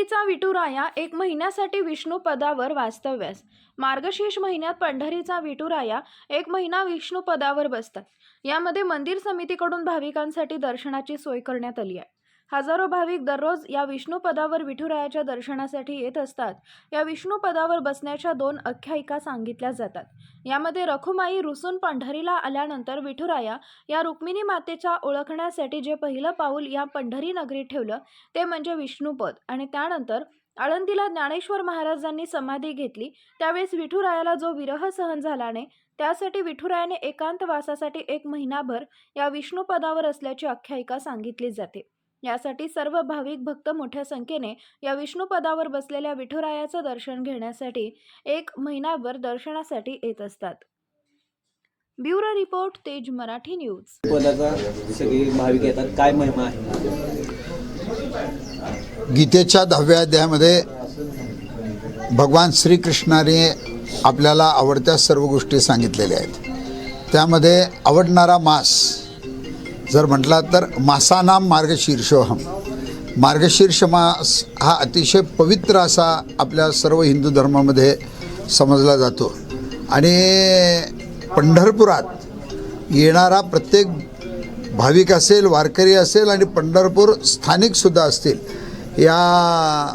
पंढरीचा विठुराया एक महिन्यासाठी विष्णू पदावर वास्तव्यास. मार्गशीर्ष महिन्यात पंढरीचा विठुराया एक महिना विष्णू पदावर बसतात. यामध्ये मंदिर समितीकडून भाविकांसाठी दर्शनाची सोय करण्यात आली आहे. हजारो भाविक दररोज या विष्णुपदावर विठुरायाच्या दर्शनासाठी येत असतात. या विष्णुपदावर बसण्याच्या दोन आख्यायिका सांगितल्या जातात. यामध्ये रखुमाई रुसून पंढरीला आल्यानंतर विठुराया या रुक्मिणी मातेच्या ओळखण्यासाठी जे पहिलं पाऊल या पंढरी नगरीत ठेवलं ते म्हणजे विष्णुपद. आणि त्यानंतर आळंदीला ज्ञानेश्वर महाराजांनी समाधी घेतली. त्यावेळेस विठुरायाला जो विरह सहन झाल्याने त्यासाठी विठुरायाने एकांत वासासाठी एक महिनाभर या विष्णुपदावर असल्याची आख्यायिका सांगितली जाते. यासाठी सर्व भाविक भक्त मोठ्या संख्येने या विष्णुपदावर बसलेल्या विठुरायाचं दर्शन घेण्यासाठी एक महिनाभर दर्शनासाठी येत असतात. ब्युरो रिपोर्ट तेज मराठी न्यूज. पदाचा सगळी भाविक येतात. काय महिमा आहे? गीतेच्या दहाव्या अध्यायामध्ये भगवान श्रीकृष्णाने आपल्याला आवडत्या सर्व गोष्टी सांगितलेल्या आहेत. त्यामध्ये आवडणारा मास जर म्हटला तर मासानाम मार्गशीर्षोहम मार्गशीर्ष मास हा अतिशय पवित्र असा आपल्या सर्व हिंदू धर्मामध्ये समजला जातो. आणि पंढरपुरात येणारा प्रत्येक भाविक असेल वारकरी असेल आणि पंढरपूर स्थानिकसुद्धा असतील या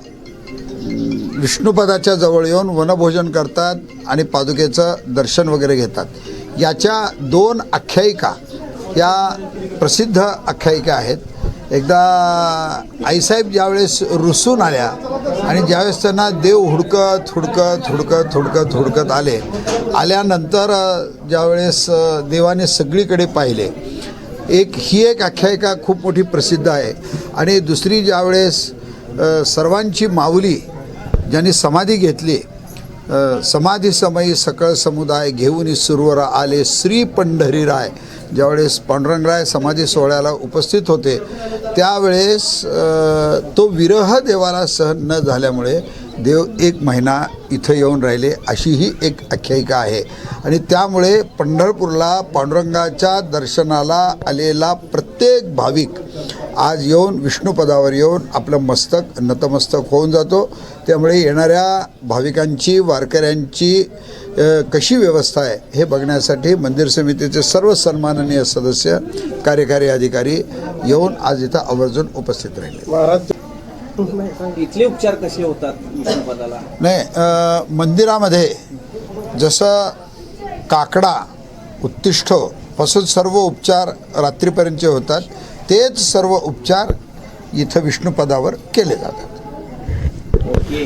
विष्णुपदाच्या जवळ येऊन वनभोजन करतात आणि पादुकेचं दर्शन वगैरे घेतात. याच्या दोन आख्यायिका या प्रसिद्ध आख्यायिका आहेत. एकदा आईसाहेब ज्यावेळेस रुसून आल्या आणि ज्यावेळेस त्यांना देव हुडकत हुडकत हुडकत हुडकत हुडकत आले आल्यानंतर ज्यावेळेस देवाने सगळीकडे पाहिले. एक ही एक आख्यायिका खूप मोठी प्रसिद्ध आहे. आणि दुसरी ज्यावेळेस सर्वांची माऊली ज्यांनी समाधी घेतली समाधी समयी सकळ समुदाय घेऊन सुरवर आले श्री पंढरीराय. ज्यावेळेस पांडुरंगराय समाधी सोहळ्याला उपस्थित होते त्यावेळेस तो विरह देवाला सहन न झाल्यामुळे देव एक महिना इथं येऊन राहिले अशी ही एक आख्यायिका आहे. आणि त्यामुळे पंढरपूरला पांडुरंगाच्या दर्शनाला आलेला प्रत्येक भाविक आज येऊन विष्णुपदावर येऊन आपलं मस्तक नतमस्तक होऊन जातो. त्यामुळे येणाऱ्या भाविकांची वारकऱ्यांची कशी व्यवस्था आहे हे बघण्यासाठी मंदिर समितीचे सर्व सन्माननीय सदस्य कार्यकारी अधिकारी येऊन आज इथं आवर्जून उपस्थित राहिले. इथले उपचार कसे होतात नाही मंदिरामध्ये जसं काकडा उत्तिष्ठपासून सर्व उपचार रात्रीपर्यंतचे होतात तेच सर्व उपचार इथं विष्णुपदावर केले जातात. ओके.